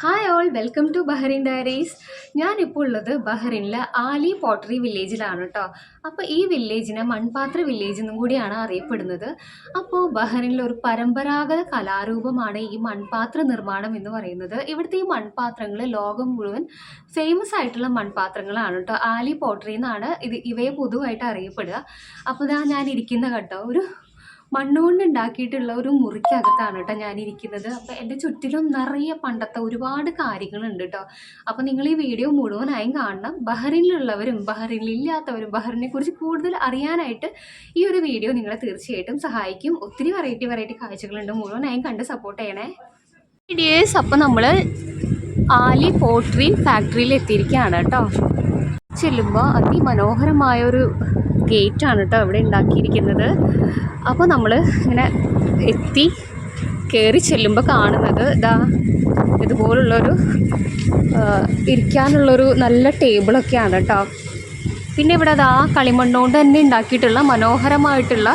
Hi all welcome to Bahrain diaries ഞാനിപ്പോൾ ഉള്ളത് ബഹ്റിനിലെ ആലി pottery വില്ലേജിലാണ് കേട്ടോ അപ്പോൾ ഈ വില്ലേജിനെ മൺപാത്ര വില്ലേജ് എന്നും കൂടിയാണ് അറിയപ്പെടുന്നത്. അപ്പോൾ ബഹ്റിനിലെ ഒരു പരമ്പരാഗത കലാരൂപമാണ് ഈ മൺപാത്ര നിർമ്മാണം എന്ന് പറയുന്നത്. ഇവിടുത്തെ ഈ മൺപാത്രങ്ങൾ ലോകം മുഴുവൻ ഫേമസ് ആയിട്ടുള്ള മൺപാത്രങ്ങളാണ് കേട്ടോ ആലി പോട്ടറി എന്നാണ് ഇത് ഇവയെ പൊതുവായിട്ട് അറിയപ്പെടുക. അപ്പോൾ ഇതാ ഞാൻ ഇരിക്കുന്ന കേട്ടോ ഒരു മണ്ണുകൊണ്ട് ഉണ്ടാക്കിയിട്ടുള്ള ഒരു മുറിക്കകത്താണ് കേട്ടോ ഞാനിരിക്കുന്നത്. അപ്പോൾ എന്റെ ചുറ്റിലും നിറയെ പണ്ടത്തെ ഒരുപാട് കാര്യങ്ങളുണ്ട് കേട്ടോ. അപ്പോൾ നിങ്ങൾ ഈ വീഡിയോ മുഴുവനായും കാണണം. ബഹ്റിനിലുള്ളവരും ബഹ്റിനിലില്ലാത്തവരും ബഹറിനെ കുറിച്ച് കൂടുതൽ അറിയാനായിട്ട് ഈ ഒരു വീഡിയോ നിങ്ങളെ തീർച്ചയായിട്ടും സഹായിക്കും. ഒത്തിരി വെറൈറ്റി വെറൈറ്റി കാഴ്ചകളുണ്ട്. മുഴുവനായും കണ്ട് സപ്പോർട്ട് ചെയ്യണേ. വീഡിയോസ് അപ്പോൾ നമ്മൾ ആലി പോട്രി ഫാക്ടറിയിൽ എത്തിയിരിക്കുകയാണ് കേട്ടോ. ചെല്ലുമ്പോൾ അതിമനോഹരമായ ഒരു ഗേറ്റാണ് കേട്ടോ അവിടെ ഉണ്ടാക്കിയിരിക്കുന്നത്. അപ്പോൾ നമ്മൾ ഇങ്ങനെ എത്തി കയറി ചെല്ലുമ്പോൾ കാണുന്നത് ഇതാ ഇതുപോലുള്ളൊരു ആ, ഇരിക്കാനുള്ളൊരു നല്ല ടേബിളൊക്കെയാണ് കേട്ടോ. പിന്നെ ഇവിടെ അതാ കളിമണ്ണ് കൊണ്ട് തന്നെ ഉണ്ടാക്കിയിട്ടുള്ള മനോഹരമായിട്ടുള്ള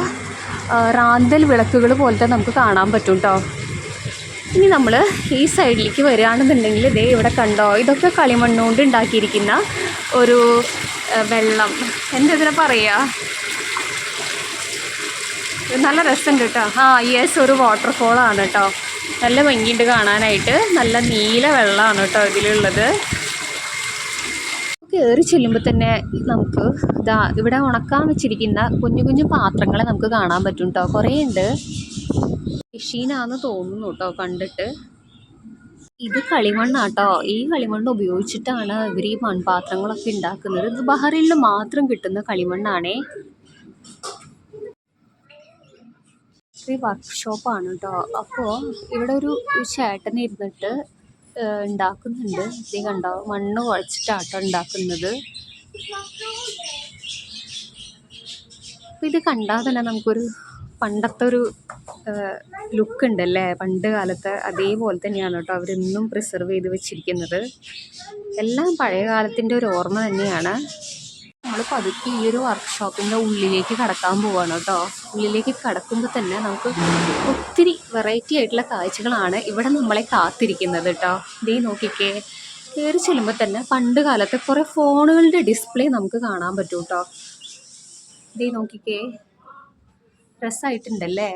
റാന്തൽ വിളക്കുകൾ പോലത്തെ നമുക്ക് കാണാൻ പറ്റും കേട്ടോ. ഇനി നമ്മൾ ഈ സൈഡിലേക്ക് വരികയാണെന്നുണ്ടെങ്കിൽ ഇതേ ഇവിടെ കണ്ടോ? ഇതൊക്കെ കളിമണ്ണ് കൊണ്ട് ഉണ്ടാക്കിയിരിക്കുന്ന ഒരു വെള്ളം. എന്താ ഇതിനെ പറയുക നല്ല രസമുണ്ട് കേട്ടോ. ആ യെസ് ഒരു വാട്ടർഫോളാണ് കേട്ടോ. നല്ല ഭംഗിയുണ്ട് കാണാനായിട്ട്. നല്ല നീല വെള്ളമാണ് കേട്ടോ ഇതിലുള്ളത്. കയറി ചെല്ലുമ്പോൾ തന്നെ നമുക്ക് ഇതാ ഇവിടെ ഉണക്കാൻ വെച്ചിരിക്കുന്ന കുഞ്ഞു കുഞ്ഞു പാത്രങ്ങളെ നമുക്ക് കാണാൻ പറ്റും കേട്ടോ. കുറേ ഉണ്ട് മെഷീനാന്ന് തോന്നുന്നു കേട്ടോ കണ്ടിട്ട്. ഇത് കളിമണ്ണാട്ടോ. ഈ കളിമണ്ണ് ഉപയോഗിച്ചിട്ടാണ് ഇവർ ഈ മൺപാത്രങ്ങളൊക്കെ ഉണ്ടാക്കുന്നത് ഇത് ബഹറിനിൽ മാത്രം കിട്ടുന്ന കളിമണ്ണാണേ. വർക്ക്ഷോപ്പാണ് കേട്ടോ അപ്പോൾ ഇവിടെ ഒരു ചേട്ടൻ ഇരുന്നിട്ട് ഉണ്ടാക്കുന്നുണ്ട് ഇത് കണ്ടോ? മണ്ണ് കുഴച്ചിട്ടാട്ടോ ഉണ്ടാക്കുന്നത് ഇത് കണ്ടാൽ തന്നെ നമുക്കൊരു പണ്ടത്തെ ഒരു ലുക്ക് ഉണ്ടല്ലേ? പണ്ട് കാലത്തെ അതേപോലെ തന്നെയാണ് കേട്ടോ അവരിന്നും പ്രിസർവ് ചെയ്ത് വെച്ചിരിക്കുന്നത്. എല്ലാം പഴയ കാലത്തിന്റെ ഒരു ഓർമ്മ തന്നെയാണ്. നമ്മൾ പതുക്കെ ഈ ഒരു വർക്ക്ഷോപ്പിന്റെ ഉള്ളിലേക്ക് കടക്കാൻ പോവാണ് കേട്ടോ. ഉള്ളിലേക്ക് കടക്കുമ്പോൾ തന്നെ നമുക്ക് ഒത്തിരി വെറൈറ്റി ആയിട്ടുള്ള കാഴ്ചകളാണ് ഇവിടെ നമ്മളെ കാത്തിരിക്കുന്നത് കേട്ടോ. ഇതേ നോക്കിക്കേ. കയറി ചെല്ലുമ്പോൾ തന്നെ പണ്ട് കാലത്തെ കുറേ ഫോണുകളുടെ ഡിസ്പ്ലേ നമുക്ക് കാണാൻ പറ്റും കേട്ടോ. ഇതേ നോക്കിക്കേ. രസമായിട്ടുണ്ടല്ലേ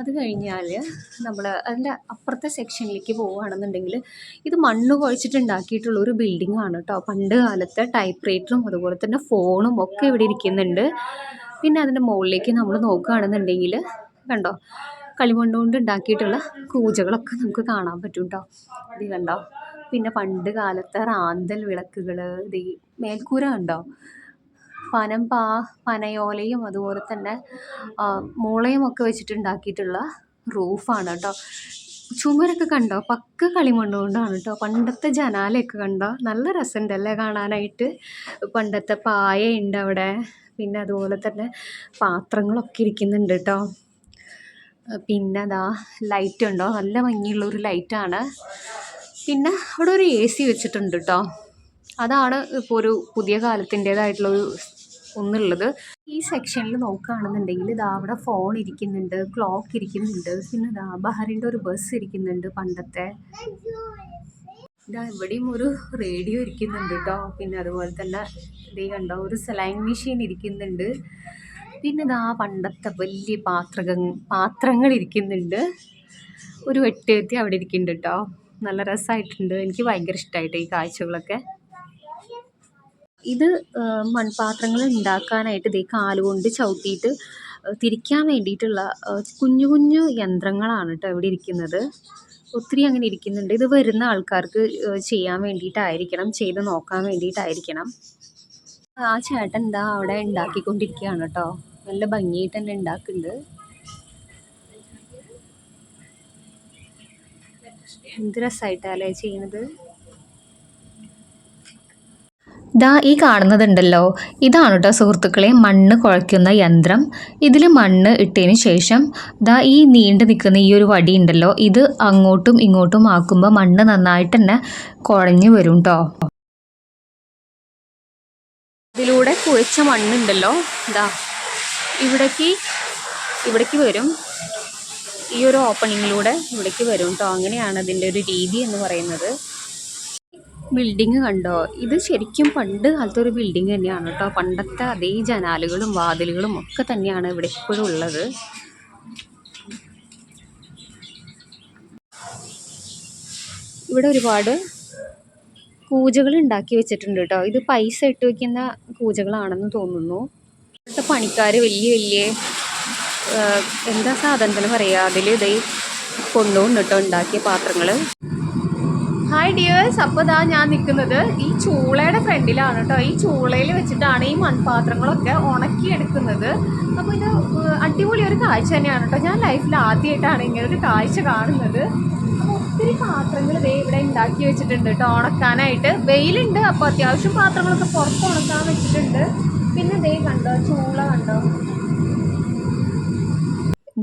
അത് കഴിഞ്ഞാൽ നമ്മൾ അതിന്റെ അപ്പുറത്തെ സെക്ഷനിലേക്ക് പോവുകയാണെന്നുണ്ടെങ്കിൽ ഇത് മണ്ണ് കുഴച്ചിട്ടുണ്ടാക്കിയിട്ടുള്ള ഒരു ബിൽഡിംഗ് ആണ് കേട്ടോ പണ്ട് കാലത്തെ ടൈപ്പ് റൈറ്ററും അതുപോലെ തന്നെ ഫോണും ഒക്കെ ഇവിടെ ഇരിക്കുന്നുണ്ട്. പിന്നെ അതിന്റെ മുകളിലേക്ക് നമ്മൾ നോക്കുകയാണെന്നുണ്ടെങ്കിൽ കണ്ടോ? കളിമണ്ണ് കൊണ്ട് ഉണ്ടാക്കിയിട്ടുള്ള കൂജകളൊക്കെ നമുക്ക് കാണാൻ പറ്റും കേട്ടോ ഇത് കണ്ടോ? പിന്നെ പണ്ട് കാലത്തെ റാന്തൽ വിളക്കുകൾ ഇത് മേൽക്കൂര കണ്ടോ? പനം പാ പനയോലയും അതുപോലെ തന്നെ ആ, മുളയും ഒക്കെ വെച്ചിട്ടുണ്ടാക്കിയിട്ടുള്ള റൂഫാണ് കേട്ടോ. ചുമരൊക്കെ കണ്ടോ? പക്ക കളിമണ്ണ് കൊണ്ടാണ് കേട്ടോ. പണ്ടത്തെ ജനാലയൊക്കെ കണ്ടോ? നല്ല രസമുണ്ടല്ലേ കാണാനായിട്ട്. പണ്ടത്തെ പായയുണ്ട് അവിടെ. പിന്നെ അതുപോലെ തന്നെ പാത്രങ്ങളൊക്കെ ഇരിക്കുന്നുണ്ട് കേട്ടോ. പിന്നെ അതാ ലൈറ്റ് ഉണ്ടോ? നല്ല ഭംഗിയുള്ളൊരു ലൈറ്റാണ് പിന്നെ അവിടെ ഒരു എ സി വെച്ചിട്ടുണ്ട് കേട്ടോ. അതാണ് ഇപ്പോൾ ഒരു പുതിയ കാലത്തിന്റേതായിട്ടുള്ള ഒരു ഒന്നുള്ളത്. ഈ സെക്ഷനിൽ നോക്കുകയാണെന്നുണ്ടെങ്കിൽ ഇതാ അവിടെ ഫോൺ ഇരിക്കുന്നുണ്ട് ക്ലോക്ക് ഇരിക്കുന്നുണ്ട് പിന്നെ ഇതാ ബഹറിന്റെ ഒരു ബസ് ഇരിക്കുന്നുണ്ട് പണ്ടത്തെ. ഇതാ ഇവിടെയും ഒരു റേഡിയോ ഇരിക്കുന്നുണ്ട് കേട്ടോ. പിന്നെ അതുപോലെ തന്നെ ഇതേ കണ്ടോ ഒരു സെലൈൻ മെഷീൻ ഇരിക്കുന്നുണ്ട്. പിന്നെ ഇതാ പണ്ടത്തെ വലിയ പാത്രക പാത്രങ്ങൾ ഇരിക്കുന്നുണ്ട്. ഒരു വെട്ടുകത്തി അവിടെ ഇരിക്കുന്നുണ്ട് കേട്ടോ. നല്ല രസമായിട്ടുണ്ട്. എനിക്ക് ഭയങ്കര ഇഷ്ടമായിട്ട് ഈ കാഴ്ചകളൊക്കെ. ഇത് മൺപാത്രങ്ങൾ ഉണ്ടാക്കാനായിട്ട് ദേ കാലുകൊണ്ട് ചവിട്ടിയിട്ട് തിരിക്കാൻ വേണ്ടിയിട്ടുള്ള കുഞ്ഞു കുഞ്ഞു യന്ത്രങ്ങളാണ് കേട്ടോ ഇവിടെ ഇരിക്കുന്നത്. ഒത്തിരി അങ്ങനെ ഇരിക്കുന്നുണ്ട്. ഇത് വരുന്ന ആൾക്കാർക്ക് ചെയ്യാൻ വേണ്ടിയിട്ടായിരിക്കണം ചെയ്ത് നോക്കാൻ വേണ്ടിയിട്ടായിരിക്കണം. ആ ചേട്ടൻ എന്താ അവിടെ ഉണ്ടാക്കിക്കൊണ്ടിരിക്കുകയാണ് കേട്ടോ നല്ല ഭംഗിയായിട്ട് തന്നെ ഉണ്ടാക്കുന്നുണ്ട്. എന്ത് രസമായിട്ടല്ലേ ചെയ്യണത് ദാ ഈ കാണുന്നതുണ്ടല്ലോ. ഇതാണ് കേട്ടോ സുഹൃത്തുക്കളെ മണ്ണ് കുഴയ്ക്കുന്ന യന്ത്രം. ഇതിൽ മണ്ണ് ഇട്ടതിന് ശേഷം ദാ ഈ നീണ്ടു നിൽക്കുന്ന ഈ ഒരു വടി ഉണ്ടല്ലോ ഇത് അങ്ങോട്ടും ഇങ്ങോട്ടും ആക്കുമ്പോൾ മണ്ണ് നന്നായിട്ട് തന്നെ കുഴഞ്ഞു വരും കേട്ടോ ഇതിലൂടെ കുഴച്ച മണ്ണുണ്ടല്ലോ ദാ ഇവിടേക്ക് ഇവിടേക്ക് വരും. ഈ ഒരു ഓപ്പണിങ്ങിലൂടെ ഇവിടേക്ക് വരും കേട്ടോ അങ്ങനെയാണ് അതിന്റെ ഒരു രീതി എന്ന് പറയുന്നത്. ബിൽഡിങ് കണ്ടോ? ഇത് ശരിക്കും പണ്ട് കാലത്തെ ഒരു ബിൽഡിങ് തന്നെയാണ് കേട്ടോ. പണ്ടത്തെ അതേ ജനാലുകളും വാതിലുകളും ഒക്കെ തന്നെയാണ് ഇവിടെ ഇപ്പോഴും ഉള്ളത്. ഇവിടെ ഒരുപാട് കൂജകൾ ഉണ്ടാക്കി വെച്ചിട്ടുണ്ട് കേട്ടോ. ഇത് പൈസ ഇട്ട് വെക്കുന്ന കൂജകളാണെന്ന് തോന്നുന്നു. ഇവിടുത്തെ പണിക്കാർ വലിയ വലിയ എന്താ സാധനത്തിന് പറയുക അതിൽ ഇതേ കൊണ്ടുവന്നിട്ടോ ഉണ്ടാക്കിയ പാത്രങ്ങൾ ഹായ് ഡിയേഴ്സ് അപ്പോൾ ഇതാ ഞാൻ നിൽക്കുന്നത് ഈ ചൂളയുടെ ഫ്രണ്ടിലാണ് കേട്ടോ ഈ ചൂളയിൽ വെച്ചിട്ടാണ് ഈ മൺപാത്രങ്ങളൊക്കെ ഉണക്കിയെടുക്കുന്നത്. അപ്പോൾ ഇത് അടിപൊളി ഒരു കാഴ്ച തന്നെയാണ് കേട്ടോ ഞാൻ ലൈഫിൽ ആദ്യമായിട്ടാണ് ഇങ്ങനെ ഒരു കാഴ്ച കാണുന്നത്. അപ്പോൾ ഒത്തിരി പാത്രങ്ങൾ ദേ ഇവിടെ ഉണ്ടാക്കി വെച്ചിട്ടുണ്ട് കേട്ടോ ഉണക്കാനായിട്ട് വെയിലുണ്ട്. അപ്പോൾ അത്യാവശ്യം പാത്രങ്ങളൊക്കെ പുറത്ത് ഉണക്കാൻ വെച്ചിട്ടുണ്ട്. പിന്നെ ദേ കണ്ടോ ചൂള കണ്ടോ?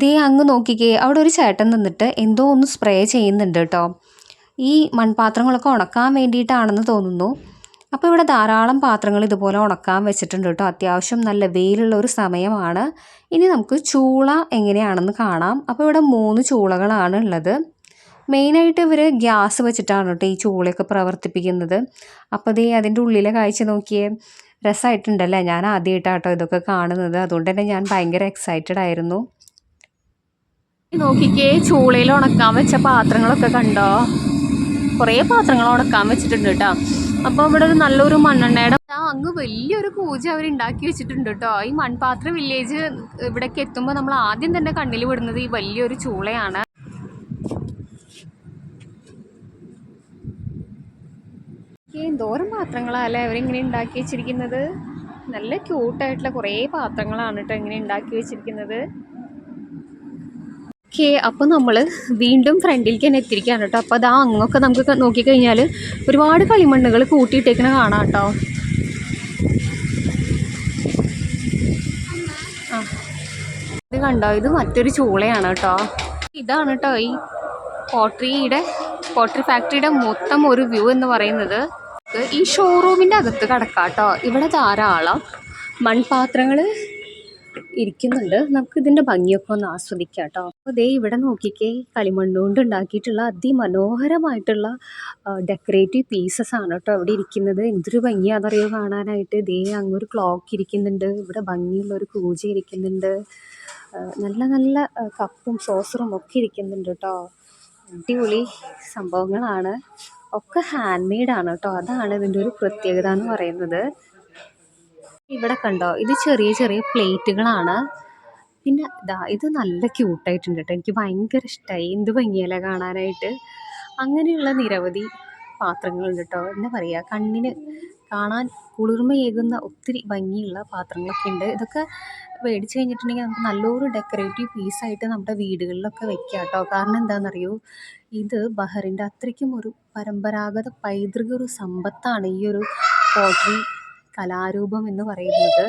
ദേ അങ്ങ് നോക്കിക്കേ. അവിടെ ഒരു ചേട്ടൻ നിന്നിട്ട് എന്തോ ഒന്ന് സ്പ്രേ ചെയ്യുന്നുണ്ട് കേട്ടോ ഈ മൺപാത്രങ്ങളൊക്കെ ഉണക്കാൻ വേണ്ടിയിട്ടാണെന്ന് തോന്നുന്നു. അപ്പോൾ ഇവിടെ ധാരാളം പാത്രങ്ങൾ ഇതുപോലെ ഉണക്കാൻ വെച്ചിട്ടുണ്ട് കേട്ടോ. അത്യാവശ്യം നല്ല വെയിലുള്ള ഒരു സമയമാണ്. ഇനി നമുക്ക് ചൂള എങ്ങനെയാണെന്ന് കാണാം. അപ്പോൾ ഇവിടെ മൂന്ന് ചൂളകളാണ് ഉള്ളത്. മെയിനായിട്ട് ഇവർ ഗ്യാസ് വെച്ചിട്ടാണ് കേട്ടോ ഈ ചൂളയൊക്കെ പ്രവർത്തിപ്പിക്കുന്നത്. അപ്പോൾ ദേ അതിന്റെ ഉള്ളിലെ കാഴ്ച നോക്കിയേ. രസമായിട്ടുണ്ടല്ലേ? ഞാൻ ആദ്യമായിട്ടാണ് കേട്ടോ ഇതൊക്കെ കാണുന്നത്. അതുകൊണ്ട് തന്നെ ഞാൻ ഭയങ്കര എക്സൈറ്റഡ് ആയിരുന്നു. നോക്കിക്കേ ചൂളയിൽ ഉണക്കാൻ വെച്ച പാത്രങ്ങളൊക്കെ കണ്ടോ? കുറേ പാത്രങ്ങൾ ഉണക്കാൻ വെച്ചിട്ടുണ്ട് കേട്ടോ. അപ്പോൾ ഇവിടെ ഒരു നല്ലൊരു മണ്ണെണ്ണയുടെ ആ അങ്ങ് വലിയൊരു പൂജ അവർ ഉണ്ടാക്കി വെച്ചിട്ടുണ്ട് കേട്ടോ. ഈ മൺപാത്ര വില്ലേജ് ഇവിടേക്ക് എത്തുമ്പോൾ നമ്മൾ ആദ്യം തന്നെ കണ്ണിൽ വിടുന്നത് ഈ വലിയൊരു ചൂളയാണ്. എന്തോരം പാത്രങ്ങളല്ലേ അവരിങ്ങനെ ഉണ്ടാക്കി വെച്ചിരിക്കുന്നത്? നല്ല ക്യൂട്ടായിട്ടുള്ള കുറേ പാത്രങ്ങളാണ് കേട്ടോ ഇങ്ങനെ ഉണ്ടാക്കി വെച്ചിരിക്കുന്നത്. ഓക്കെ അപ്പോൾ നമ്മൾ വീണ്ടും ഫ്രണ്ടിലേക്ക് തന്നെ എത്തിയിരിക്കുകയാണ് കേട്ടോ. അപ്പോൾ അതാ അങ്ങൊക്കെ നമുക്ക് നോക്കിക്കഴിഞ്ഞാൽ ഒരുപാട് കളിമണ്ണുകൾ കൂട്ടിയിട്ടേക്കണ കാണാം കേട്ടോ. ഇത് കണ്ടോ? ഇത് മറ്റൊരു ചൂളയാണ് കേട്ടോ. ഇതാണ് കേട്ടോ ഈ പോട്ടറിയുടെ പോട്ടറി ഫാക്ടറിയുടെ മൊത്തം ഒരു വ്യൂ എന്ന് പറയുന്നത്. ഈ ഷോറൂമിന്റെ അകത്ത് കിടക്കാം കേട്ടോ. ഇവിടെ ധാരാളം മൺപാത്രങ്ങൾ ഇരിക്കുന്നുണ്ട്. നമുക്ക് ഇതിന്റെ ഭംഗിയൊക്കെ ഒന്ന് ആസ്വദിക്കാം കേട്ടോ. അപ്പോൾ ദേ ഇവിടെ നോക്കിക്കേ കളിമണ്ണ് കൊണ്ട് ഉണ്ടാക്കിയിട്ടുള്ള അതിമനോഹരമായിട്ടുള്ള ഡെക്കറേറ്റീവ് പീസസ് ആണ് കേട്ടോ അവിടെ ഇരിക്കുന്നത്. എന്തൊരു ഭംഗിയാണെന്നറിയോ കാണാനായിട്ട്. ദേ അങ്ങൊരു ക്ലോക്ക് ഇരിക്കുന്നുണ്ട്. ഇവിടെ ഭംഗിയുള്ള ഒരു പൂജ ഇരിക്കുന്നുണ്ട് നല്ല നല്ല കപ്പും സോസറും ഒക്കെ ഇരിക്കുന്നുണ്ട് കേട്ടോ. അടിപൊളി സംഭവങ്ങളാണ്. ഒക്കെ ഹാൻഡ് മെയ്ഡാണ് കേട്ടോ. അതാണ് ഇതിന്റെ ഒരു പ്രത്യേകത എന്ന് പറയുന്നത്. ഇവിടെ കണ്ടോ? ഇത് ചെറിയ ചെറിയ പ്ലേറ്റുകളാണ്. പിന്നെ ഇതാ ഇത് നല്ല ക്യൂട്ടായിട്ടുണ്ട് കേട്ടോ. എനിക്ക് ഭയങ്കര ഇഷ്ടമായി എന്ത് ഭംഗിയല്ലേ കാണാനായിട്ട്. അങ്ങനെയുള്ള നിരവധി പാത്രങ്ങളുണ്ട് കേട്ടോ. എന്താ പറയുക കണ്ണിന് കാണാൻ കുളിർമയേകുന്ന ഒത്തിരി ഭംഗിയുള്ള പാത്രങ്ങളൊക്കെ ഉണ്ട്. ഇതൊക്കെ മേടിച്ച് കഴിഞ്ഞിട്ടുണ്ടെങ്കിൽ നമുക്ക് നല്ലൊരു ഡെക്കറേറ്റീവ് പീസായിട്ട് നമ്മുടെ വീടുകളിലൊക്കെ വെക്കാം കേട്ടോ. കാരണം എന്താണെന്നറിയോ? ഇത് ബഹറിന്റെ അത്രയ്ക്കും ഒരു പരമ്പരാഗത പൈതൃക ഒരു സമ്പത്താണ് ഈ ഒരു പോട്രി കലാരൂപം എന്ന് പറയുന്നത്.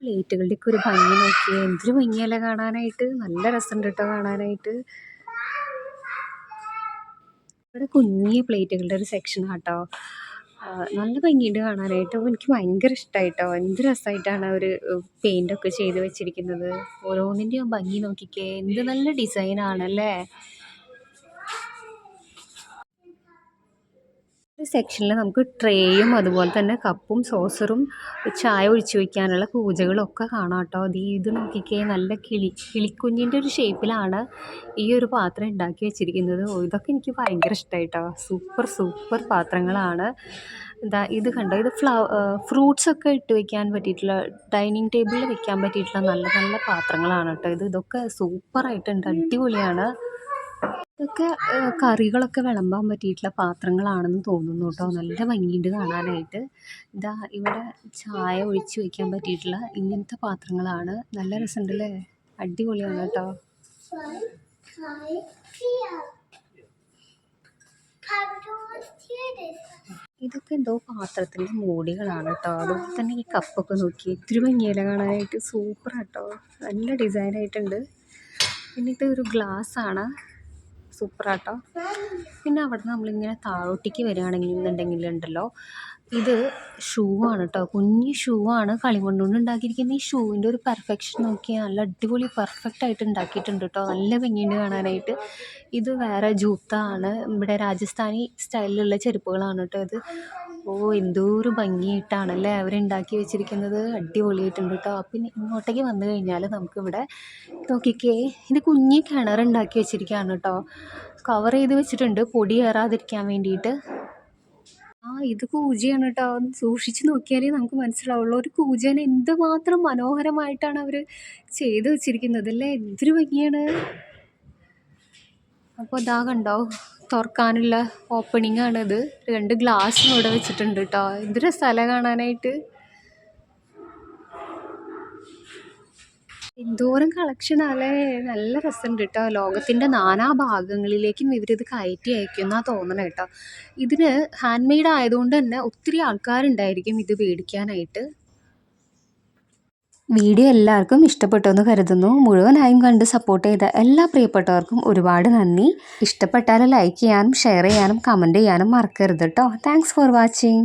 പ്ലേറ്റുകളുടെയൊക്കെ ഒരു ഭംഗി നോക്കിയേ. എന്തൊരു ഭംഗിയല്ല കാണാനായിട്ട്. നല്ല രസമുണ്ട് കേട്ടോ കാണാനായിട്ട്. ഇവിടെ കുഞ്ഞി പ്ലേറ്റുകളുടെ ഒരു സെക്ഷൻ കേട്ടോ നല്ല ഭംഗിയുണ്ട് കാണാനായിട്ട്. എനിക്ക് ഭയങ്കര ഇഷ്ടമായിട്ടോ എന്ത് രസമായിട്ടാണ് അവർ പെയിന്റൊക്കെ ചെയ്ത് വെച്ചിരിക്കുന്നത്. ഓരോന്നിന്റെയും ഭംഗി നോക്കിക്കേ. എന്ത് നല്ല ഡിസൈനാണല്ലേ ഈ സെക്ഷനിൽ നമുക്ക് ട്രേയും അതുപോലെ തന്നെ കപ്പും സോസറും ചായ ഒഴിച്ചു വയ്ക്കാനുള്ള പൂജകളൊക്കെ കാണാം കേട്ടോ. ദീ ഇത് നോക്കിക്കേ നല്ല കിളി കിളിക്കുഞ്ഞിന്റെ ഒരു ഷേപ്പിലാണ് ഈ ഒരു പാത്രം ഉണ്ടാക്കി വെച്ചിരിക്കുന്നത്. ഇതൊക്കെ എനിക്ക് ഭയങ്കര ഇഷ്ടമായി കേട്ടോ സൂപ്പർ സൂപ്പർ പാത്രങ്ങളാണ്. ഇതാ ഇത് കണ്ടോ? ഇത് ഫ്ലവ ഫ്രൂട്ട്സ് ഒക്കെ ഇട്ട് വയ്ക്കാൻ പറ്റിയിട്ടുള്ള ഡൈനിങ് ടേബിളിൽ വെക്കാൻ പറ്റിയിട്ടുള്ള നല്ല നല്ല പാത്രങ്ങളാണ് കേട്ടോ ഇത്. ഇതൊക്കെ സൂപ്പറായിട്ടുണ്ട് അടിപൊളിയാണ്. ഇതൊക്കെ കറികളൊക്കെ വിളമ്പാൻ പറ്റിയിട്ടുള്ള പാത്രങ്ങളാണെന്ന് തോന്നുന്നു കേട്ടോ. നല്ല ഭംഗിയുണ്ട് കാണാനായിട്ട്. ഇതാ ഇവിടെ ചായ ഒഴിച്ച് വയ്ക്കാൻ പറ്റിയിട്ടുള്ള ഇങ്ങനത്തെ പാത്രങ്ങളാണ്. നല്ല രസമുണ്ടല്ലേ? അടിപൊളിയാണ് കേട്ടോ. ഇതൊക്കെ എന്തോ പാത്രത്തിന്റെ മൂടികളാണ് കേട്ടോ. അതുപോലെ തന്നെ ഈ കപ്പൊക്കെ നോക്കി. ഒത്തിരി ഭംഗിയല്ല കാണാനായിട്ട്. സൂപ്പർ കേട്ടോ. നല്ല ഡിസൈനായിട്ടുണ്ട്. പിന്നെ ഇത് ഒരു ഗ്ലാസ് സൂപ്പർ പിന്നെ അവിടെ നിന്ന് നമ്മളിങ്ങനെ താഴോട്ടേക്ക് ഉണ്ടല്ലോ ഇത് ഷൂ ആണ് കേട്ടോ കുഞ്ഞ് ഷൂ ആണ് കളിമണ്ണ് കൊണ്ട് ഉണ്ടാക്കിയിരിക്കുന്ന. ഈ ഷൂവിന്റെ ഒരു പെർഫെക്ഷൻ നോക്കിയാൽ നല്ല അടിപൊളി പെർഫെക്റ്റ് ആയിട്ട് ഉണ്ടാക്കിയിട്ടുണ്ട് കേട്ടോ നല്ല ഭംഗിയുണ്ട് കാണാനായിട്ട്. ഇത് വേറെ ജൂത്ത ആണ്. ഇവിടെ രാജസ്ഥാനി സ്റ്റൈലിലുള്ള ചെരുപ്പുകളാണ് കേട്ടോ ഇത്. ഓ എന്തോ ഒരു ഭംഗിയിട്ടാണല്ലേ അവർ ഉണ്ടാക്കി വെച്ചിരിക്കുന്നത്. അടിപൊളിയായിട്ടുണ്ട് കേട്ടോ പിന്നെ ഇങ്ങോട്ടേക്ക് വന്നു കഴിഞ്ഞാൽ നമുക്കിവിടെ നോക്കിക്കേ ഇത് കുഞ്ഞി കിണർ ഉണ്ടാക്കി വെച്ചിരിക്കുകയാണ് കേട്ടോ കവർ ചെയ്ത് വെച്ചിട്ടുണ്ട്. പൊടി കയറാതിരിക്കാൻ വേണ്ടിയിട്ട്. ആ ഇത് കൂജയാണ് കേട്ടോ സൂക്ഷിച്ച് നോക്കിയാലേ നമുക്ക് മനസ്സിലാവുള്ളൂ. ഒരു കൂജേനെ എന്തുമാത്രം മനോഹരമായിട്ടാണ് അവർ ചെയ്ത് വെച്ചിരിക്കുന്നത് അല്ലേ? എന്തൊരു ഭംഗിയാണ്. അപ്പോൾ ഇതാ കണ്ടോ തുറക്കാനുള്ള ഓപ്പണിംഗ് ആണിത്. രണ്ട് ഗ്ലാസ്സും ഇവിടെ വെച്ചിട്ടുണ്ട് കേട്ടോ എന്തൊരു സ്ഥലം കാണാനായിട്ട്. എന്തോരം കളക്ഷനാല്ലേ നല്ല രസം കേട്ടോ. ലോകത്തിന്റെ നാനാ ഭാഗങ്ങളിലേക്കും ഇവരിത് കയറ്റി അയക്കുമെന്നാണ് തോന്നണത് കേട്ടോ. ഇതിന് ഹാൻഡ് മെയ്ഡ് ആയതുകൊണ്ട് തന്നെ ഒത്തിരി ആൾക്കാരുണ്ടായിരിക്കും ഇത് മേടിക്കാനായിട്ട്. വീഡിയോ എല്ലാവർക്കും ഇഷ്ടപ്പെട്ടു എന്ന് കരുതുന്നു. മുഴുവനായും കണ്ട് സപ്പോർട്ട് ചെയ്ത എല്ലാ പ്രിയപ്പെട്ടവർക്കും ഒരുപാട് നന്ദി. ഇഷ്ടപ്പെട്ടാൽ ലൈക്ക് ചെയ്യാനും ഷെയർ ചെയ്യാനും കമന്റ് ചെയ്യാനും മറക്കരുത് കേട്ടോ. Thanks for watching